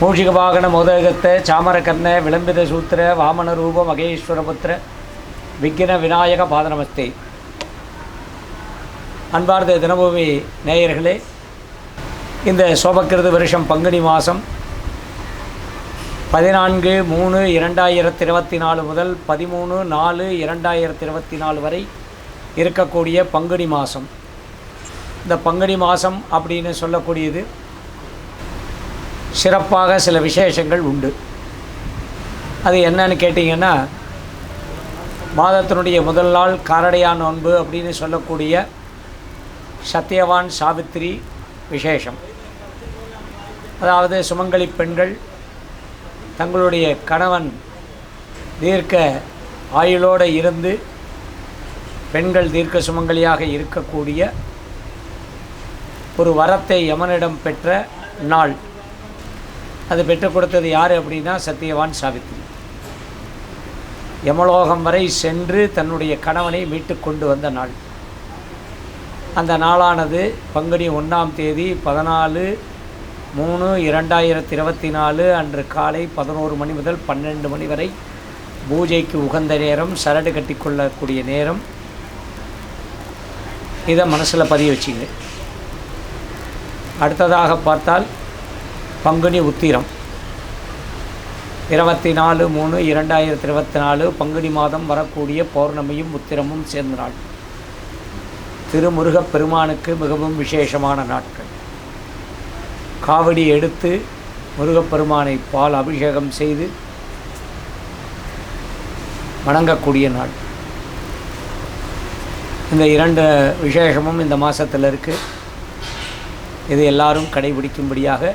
மூஷிக வாகன மோதகத்த சாமரகர்ண விளம்பித சூத்திர வாமன ரூப மகேஸ்வரபுத்திர விக்ன விநாயக பாதநமஸ்தே அன்பார்ந்த தினபூமி நேயர்களே இந்த சோபக்கிருது வருஷம் பங்குனி மாதம் பதினான்கு மூணு இரண்டாயிரத்தி இருபத்தி நாலு முதல் பதிமூணு நாலு இரண்டாயிரத்தி இருபத்தி நாலு வரை இருக்கக்கூடிய பங்குனி மாதம் இந்த பங்குனி மாதம் அப்படின்னு சொல்லக்கூடியது சிறப்பாக சில விசேஷங்கள் உண்டு. அது என்னன்னு கேட்டிங்கன்னா மாதத்தினுடைய முதல் நாள் காரடையா நோன்பு அப்படின்னு சொல்லக்கூடிய சத்யவான் சாவித்திரி விசேஷம். அதாவது சுமங்கலி பெண்கள் தங்களுடைய கணவன் தீர்க்க ஆயுளோடு இருந்து பெண்கள் தீர்க்க சுமங்கலியாக இருக்கக்கூடிய ஒரு வரத்தை யமனிடம் பெற்ற நாள். அது பெற்றுக் கொடுத்தது யார் அப்படின்னா சத்தியவான் சாவித்திரி யமலோகம் வரை சென்று தன்னுடைய கணவனை மீட்டு கொண்டு வந்த நாள். அந்த நாளானது பங்குனி ஒன்றாம் தேதி பதினாலு மூணு இரண்டாயிரத்தி இருபத்தி நாலு அன்று காலை பதினோரு மணி முதல் பன்னெண்டு மணி வரை பூஜைக்கு உகந்த நேரம் சரடு கட்டிக்கொள்ளக்கூடிய நேரம். இதை மனசில் பதிய வச்சிங்க. அடுத்ததாக பார்த்தால் பங்குனி உத்திரம். இருபத்தி நாலு மூணு இரண்டாயிரத்தி இருபத்தி நாலு பங்குனி மாதம் வரக்கூடிய பௌர்ணமியும் உத்திரமும் சேர்ந்த நாள் திருமுருகப் பெருமானுக்கு மிகவும் விசேஷமான நாட்கள். காவடி எடுத்து முருகப்பெருமானை பால் அபிஷேகம் செய்து வணங்கக்கூடிய நாள். இந்த இரண்டு விசேஷமும் இந்த மாதத்தில் இருக்குது இது எல்லாரும் கடைபிடிக்கும்படியாக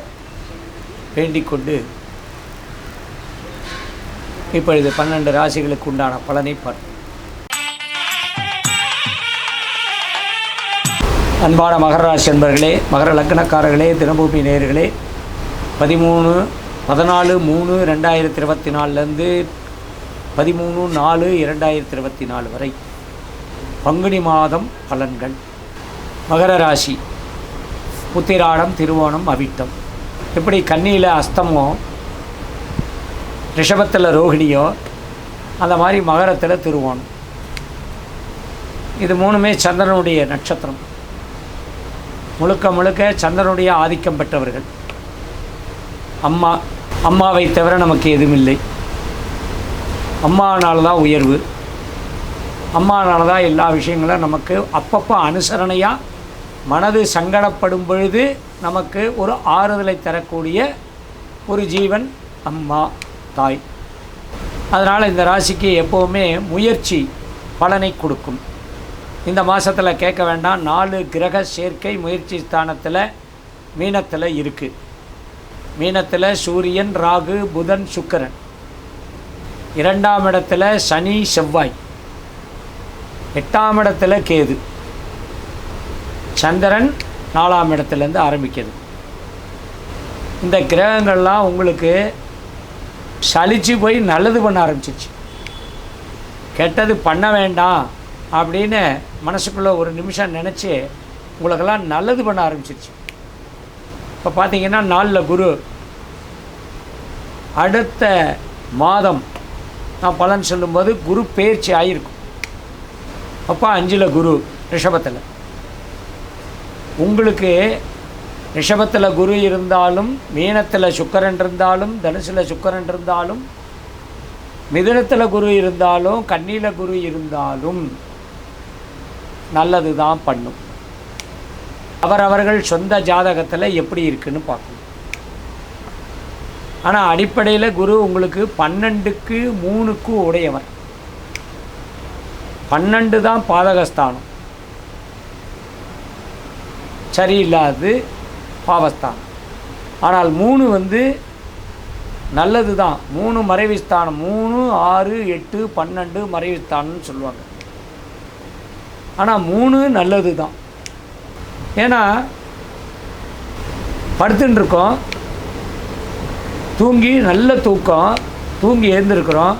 வேண்டிக்கொண்டு இப்பொழுது பன்னெண்டு ராசிகளுக்கு உண்டான பலனை பார்ப்போம் அன்பான மகர ராசி அன்பர்களே மகர லக்னக்காரர்களே தினபூமி நேயர்களே பதிமூணு பதினாலு மூணு ரெண்டாயிரத்தி இருபத்தி நாலுலேருந்து பதிமூணு நாலு இரண்டாயிரத்தி இருபத்தி நாலு வரை பங்குனி மாதம் பலன்கள். மகர ராசி உத்திராடம் திருவோணம் அவிட்டம். எப்படி கன்னியில் அஸ்தமோ ரிஷபத்தில் ரோகிணியோ அந்த மாதிரி மகரத்தில் திருவோணம். இது மூணுமே சந்திரனுடைய நட்சத்திரம். முழுக்க முழுக்க சந்திரனுடைய ஆதிக்கம் பெற்றவர்கள். அம்மா அம்மாவை தவிர நமக்கு எதுவும் இல்லை தான் உயர்வு. அம்மானால் தான் எல்லா விஷயங்களும் நமக்கு அப்பப்போ அனுசரணையாக மனது சங்கடப்படும் பொழுது நமக்கு ஒரு ஆறுதலை தரக்கூடிய ஒரு ஜீவன் அம்மா தாய். அதனால் இந்த ராசிக்கு எப்போவுமே முயற்சி பலனை கொடுக்கும். இந்த மாதத்தில் கேட்க வேண்டாம் நாலு கிரக சேர்க்கை முயற்சி ஸ்தானத்தில் மீனத்தில் இருக்குது மீனத்தில் சூரியன் ராகு புதன் சுக்கரன். இரண்டாம் இடத்துல சனி செவ்வாய். எட்டாம் இடத்துல கேது. சந்திரன் நாலாம் இடத்துலேருந்து ஆரம்பிக்குது. இந்த கிரகங்கள்லாம் உங்களுக்கு சலிச்சு போய் நல்லது பண்ண ஆரம்பிச்சிச்சு கெட்டது பண்ண வேண்டாம் அப்படின்னு மனசுக்குள்ளே ஒரு நிமிஷம் நினச்சி உங்களுக்கெல்லாம் நல்லது பண்ண ஆரம்பிச்சிருச்சு. இப்போ பார்த்தீங்கன்னா நாளில் குரு. அடுத்த மாதம் நான் பலன் சொல்லும்போது குரு பயிற்சி ஆகிருக்கும் அப்போ அஞ்சில் குரு ரிஷபத்தில். உங்களுக்கு ரிஷபத்தில் குரு இருந்தாலும் மீனத்தில் சுக்கரன் இருந்தாலும் தனுசில் சுக்கரன் இருந்தாலும் மிதனத்தில் குரு இருந்தாலும் கண்ணியில் குரு இருந்தாலும் நல்லது தான் பண்ணும். அவரவர்கள் சொந்த ஜாதகத்தில் எப்படி இருக்குன்னு பார்க்கணும். ஆனால் அடிப்படையில் குரு உங்களுக்கு பன்னெண்டுக்கு மூணுக்கு உடையவர். பன்னெண்டு தான் பாதகஸ்தானம். சரியில்லாது பாவஸ்தானம். ஆனால் மூணு வந்து நல்லது தான் மூணு மறைவு ஸ்தானம். மூணு ஆறு எட்டு பன்னெண்டு மறைவு ஸ்தானம்னு சொல்லுவாங்க. ஆனால் மூணு நல்லது தான் ஏன்னா படுத்துன்னு இருக்கோம். தூங்கி நல்ல தூக்கம். தூங்கி எழுந்திருக்கிறோம்.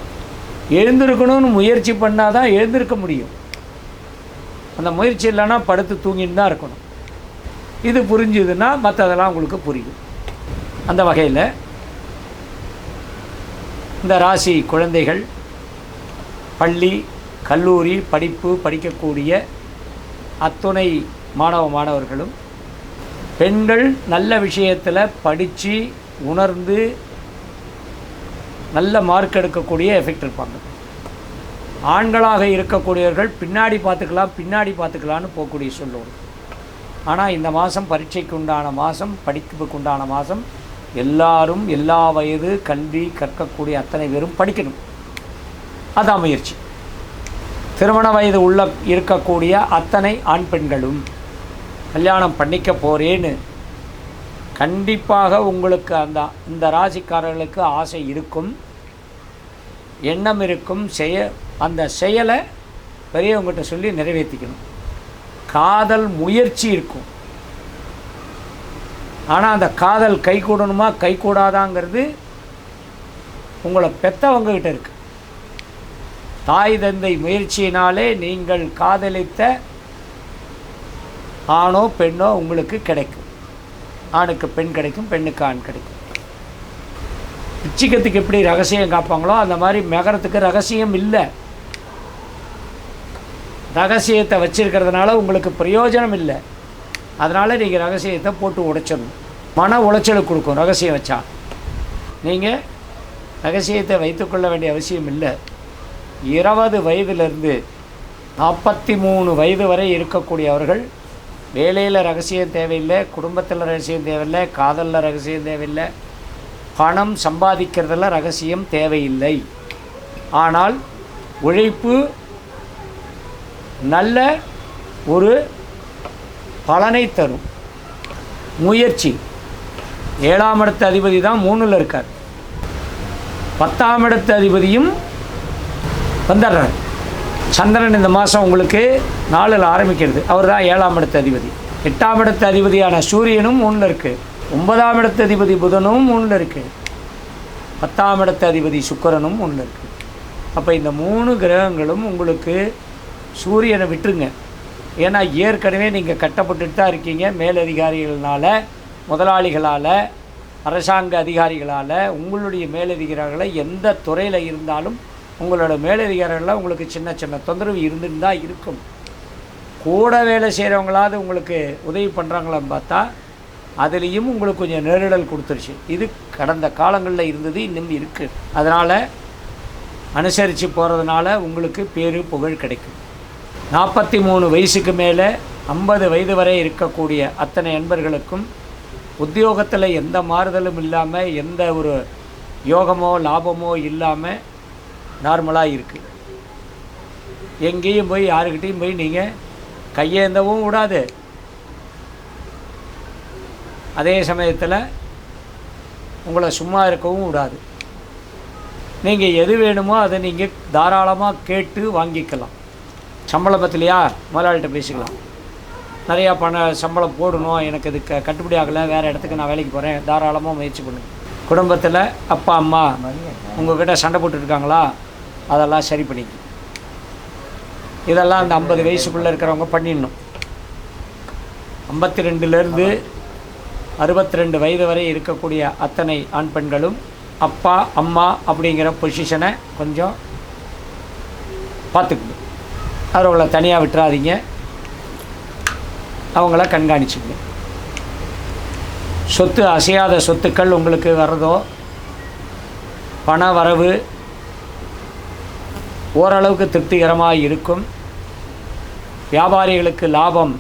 எழுந்திருக்கணும்னு முயற்சி பண்ணால் தான் எழுந்திருக்க முடியும். அந்த முயற்சி இல்லைன்னா படுத்து தூங்கின்னு தான் இருக்கணும். இது புரிஞ்சுதுன்னா மற்றதெல்லாம் உங்களுக்கு புரியும். அந்த வகையில் இந்த ராசி குழந்தைகள் பள்ளி கல்லூரி படிப்பு படிக்கக்கூடிய அத்துணை மாணவ மாணவர்களும் பெண்கள் நல்ல விஷயத்தில் படித்து உணர்ந்து நல்ல மார்க் எடுக்கக்கூடிய எஃபெக்ட் இருப்பாங்க. ஆண்களாக இருக்கக்கூடியவர்கள் பின்னாடி பார்த்துக்கலாம் பின்னாடி பார்த்துக்கலான்னு போகக்கூடிய சொல்லுவோம் ஆனால் இந்த மாதம் பரீட்சைக்கு உண்டான மாதம் படிப்புக்கு உண்டான மாதம் எல்லாரும் எல்லா வயது கல்வி கற்கக்கூடிய அத்தனை பேரும் படிக்கணும். அதான் முயற்சி. திருமண வயது உள்ள இருக்கக்கூடிய அத்தனை ஆண் பெண்களும் கல்யாணம் பண்ணிக்க போகிறேன்னு கண்டிப்பாக உங்களுக்கு அந்த இந்த ராசிக்காரர்களுக்கு ஆசை இருக்கும். எண்ணம் இருக்கும் செய அந்த செயலை பெரியவங்ககிட்ட சொல்லி நிறைவேற்றிக்கணும். காதல் முயற்சி இருக்கும். ஆனால் அந்த காதல் கை கூடணுமா? கை கூடாதாங்கிறது உங்களை பெற்றவங்ககிட்ட இருக்கு. தாய் தந்தை முயற்சியினாலே நீங்கள் காதலித்த ஆணோ பெண்ணோ உங்களுக்கு கிடைக்கும். ஆணுக்கு பெண் கிடைக்கும் பெண்ணுக்கு ஆண் கிடைக்கும். பிச்சிக்கத்துக்கு எப்படி ரகசியம் காப்பாங்களோ அந்த மாதிரி மெகரத்துக்கு ரகசியம் இல்லை. ரகசியத்தை வச்சுருக்கிறதுனால உங்களுக்கு பிரயோஜனம் இல்லை அதனால் நீங்கள் ரகசியத்தை போட்டு உடைச்சிடணும். மன உளைச்சல் கொடுக்கும் ரகசியம் வச்சா. நீங்கள் ரகசியத்தை வைத்துக்கொள்ள வேண்டிய அவசியம் இல்லை. இருபது வயதிலிருந்து நாற்பத்தி மூணு வயது வரை இருக்கக்கூடியவர்கள் வேலையில் ரகசியம் தேவையில்லை குடும்பத்தில் ரகசியம் தேவையில்லை காதலில் ரகசியம் தேவையில்லை பணம் சம்பாதிக்கிறதுல ரகசியம் தேவையில்லை. ஆனால் உழைப்பு நல்ல ஒரு பலனை தரும். முயற்சி. ஏழாம் இடத்து அதிபதி தான் மூணில் இருக்கார். பத்தாம் இடத்து அதிபதியும் வந்துடுறார். சந்திரன் இந்த மாதம் உங்களுக்கு நாளில் ஆரம்பிக்கிறது. அவர் தான் ஏழாம் இடத்து அதிபதி. எட்டாம் இடத்து அதிபதியான சூரியனும் மூணில் இருக்குது ஒன்பதாம் இடத்து அதிபதி புதனும் மூணில் இருக்குது பத்தாம் இடத்து அதிபதி சுக்கரனும் மூணில் இருக்குது அப்போ இந்த மூணு கிரகங்களும் உங்களுக்கு சூரியனை விட்டுருங்க. ஏன்னா ஏற்கனவே நீங்கள் கட்டப்பட்டுட்டு தான் இருக்கீங்க. மேலதிகாரிகளால் முதலாளிகளால் அரசாங்க அதிகாரிகளால் உங்களுடைய மேலதிகாரிகளை எந்த துறையில் இருந்தாலும் உங்களோட மேலதிகாரிகளில் உங்களுக்கு சின்ன சின்ன தொந்தரவு இருந்துன்னு தான் இருக்கும். கூட வேலை செய்கிறவங்களாவது உங்களுக்கு உதவி பண்ணுறாங்களான்னு பார்த்தா அதுலேயும் உங்களுக்கு கொஞ்சம் நெருடல் கொடுத்துருச்சு. இது கடந்த காலங்களில் இருந்தது இன்னும் இருக்குது அதனால் அனுசரித்து போகிறதுனால உங்களுக்கு பேரு புகழ் கிடைக்கும். நாற்பத்தி மூணு வயசுக்கு மேலே ஐம்பது வயது வரை இருக்கக்கூடிய அத்தனை நண்பர்களுக்கும் உத்தியோகத்தில் எந்த மாறுதலும் இல்லாமல் எந்த ஒரு யோகமோ லாபமோ இல்லாமல் நார்மலாக இருக்குது எங்கேயும் போய் யாருக்கிட்டேயும் போய் நீங்கள் கையேந்தவும் விடாது. அதே சமயத்தில் உங்களை சும்மா இருக்கவும் விடாது. நீங்கள் எது வேணுமோ அதை நீங்கள் தாராளமாக கேட்டு வாங்கிக்கலாம். சம்பளம் பற்றிலையா முதலாளிகிட்ட பேசிக்கலாம். நிறையா பண சம்பளம் போடணும். எனக்கு இது க கட்டுப்படி ஆகலை. வேறு இடத்துக்கு நான் வேலைக்கு போகிறேன் தாராளமாக முயற்சி பண்ணுங்கள் குடும்பத்தில் அப்பா அம்மா உங்கள்கிட்ட சண்டை போட்டுருக்காங்களா அதெல்லாம் சரி பண்ணிக்க. இதெல்லாம் அந்த ஐம்பது வயசுக்குள்ளே இருக்கிறவங்க பண்ணிடணும். ஐம்பத்தி ரெண்டுலேருந்து அறுபத்தி ரெண்டு வயது வரை இருக்கக்கூடிய அத்தனை ஆண் பெண்களும் அப்பா அம்மா அப்படிங்கிற பொசிஷனை கொஞ்சம் பார்த்துக்கணும். அவர்களை தனியாக விட்டுறாதீங்க. அவங்கள கண்காணிச்சுக்கணும் சொத்து அசையாத சொத்துக்கள் உங்களுக்கு வர்றதோ பண வரவு ஓரளவுக்கு திருப்திகரமாக இருக்கும். வியாபாரிகளுக்கு லாபம்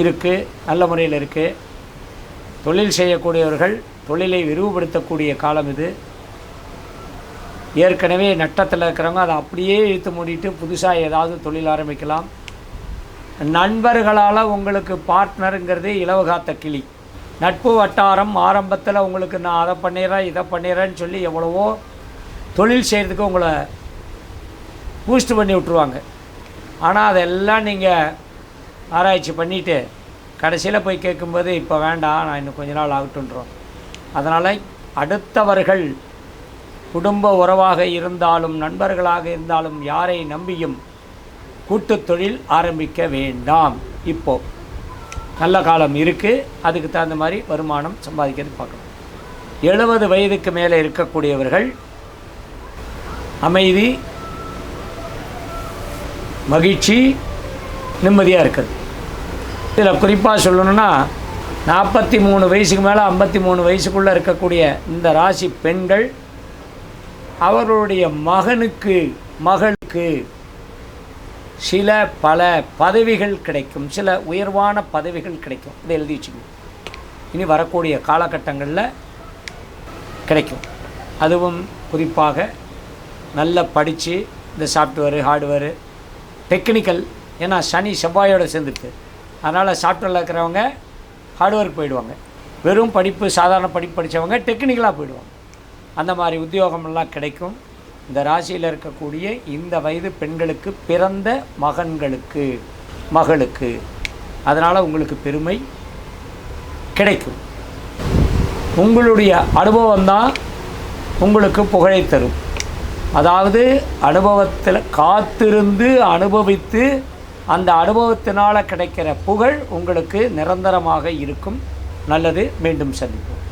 இருக்குது நல்ல முறையில் இருக்குது தொழில் செய்யக்கூடியவர்கள் தொழிலை விரிவுபடுத்தக்கூடிய காலம் இது. ஏற்கனவே நட்டத்தில் இருக்கிறவங்க அதை அப்படியே இழுத்து மூடிட்டு புதுசாக ஏதாவது தொழில் ஆரம்பிக்கலாம். நண்பர்களால் உங்களுக்கு பார்ட்னருங்கிறது இலவகாத்த கிளி. நட்பு வட்டாரம் ஆரம்பத்தில் உங்களுக்கு நான் அதை பண்ணிடுறேன் இதை பண்ணிடுறேன்னு சொல்லி எவ்வளவோ தொழில் செய்கிறதுக்கு உங்களை பூஸ்ட் பண்ணி விட்ருவாங்க ஆனால் அதெல்லாம் நீங்கள் ஆராய்ச்சி பண்ணிவிட்டு கடைசியில் போய் கேட்கும்போது இப்போ வேண்டாம் நான் இன்னும் கொஞ்ச நாள் ஆகட்டுன்றோம் அதனால் அடுத்தவர்கள் குடும்ப உறவாக இருந்தாலும் நண்பர்களாக இருந்தாலும் யாரை நம்பியும் கூட்டு தொழில் ஆரம்பிக்க வேண்டாம். இப்போ நல்ல காலம் இருக்குது அதுக்கு தகுந்த மாதிரி வருமானம் சம்பாதிக்கிறது பார்க்கணும். எழுபது வயதுக்கு மேலே இருக்கக்கூடியவர்கள் அமைதி மகிழ்ச்சி நிம்மதியாக இருக்குது இதில் குறிப்பாக சொல்லணும்னா நாற்பத்தி மூணு வயசுக்கு மேலே ஐம்பத்தி மூணு வயசுக்குள்ளே இருக்கக்கூடிய இந்த ராசி பெண்கள் அவர்களுடைய மகனுக்கு மகளுக்கு சில பல பதவிகள் கிடைக்கும். சில உயர்வான பதவிகள் கிடைக்கும். இதை எழுதி வச்சுக்கணும். இனி வரக்கூடிய காலகட்டங்களில் கிடைக்கும். அதுவும் குறிப்பாக நல்லா படித்து இந்த சாஃப்ட்வேரு ஹார்ட்வேரு டெக்னிக்கல் ஏன்னா சனி செவ்வாயோடு சேர்ந்துருக்கு. அதனால் சாஃப்ட்வேரில் இருக்கிறவங்க ஹார்ட்வேருக்கு போயிடுவாங்க. வெறும் படிப்பு சாதாரண படிப்பு படித்தவங்க டெக்னிக்கலாக போயிடுவாங்க. அந்த மாதிரி உத்தியோகமெல்லாம் கிடைக்கும். இந்த ராசியில் இருக்கக்கூடிய இந்த வயது பெண்களுக்கு பிறந்த மகன்களுக்கு மகளுக்கு. அதனால் உங்களுக்கு பெருமை கிடைக்கும். உங்களுடைய அனுபவம் தான் உங்களுக்கு புகழை தரும். அதாவது அனுபவத்தில் காத்திருந்து அனுபவித்து அந்த அனுபவத்தினால் கிடைக்கிற புகழ் உங்களுக்கு நிரந்தரமாக இருக்கும். நல்லது மீண்டும் சந்திப்போம்.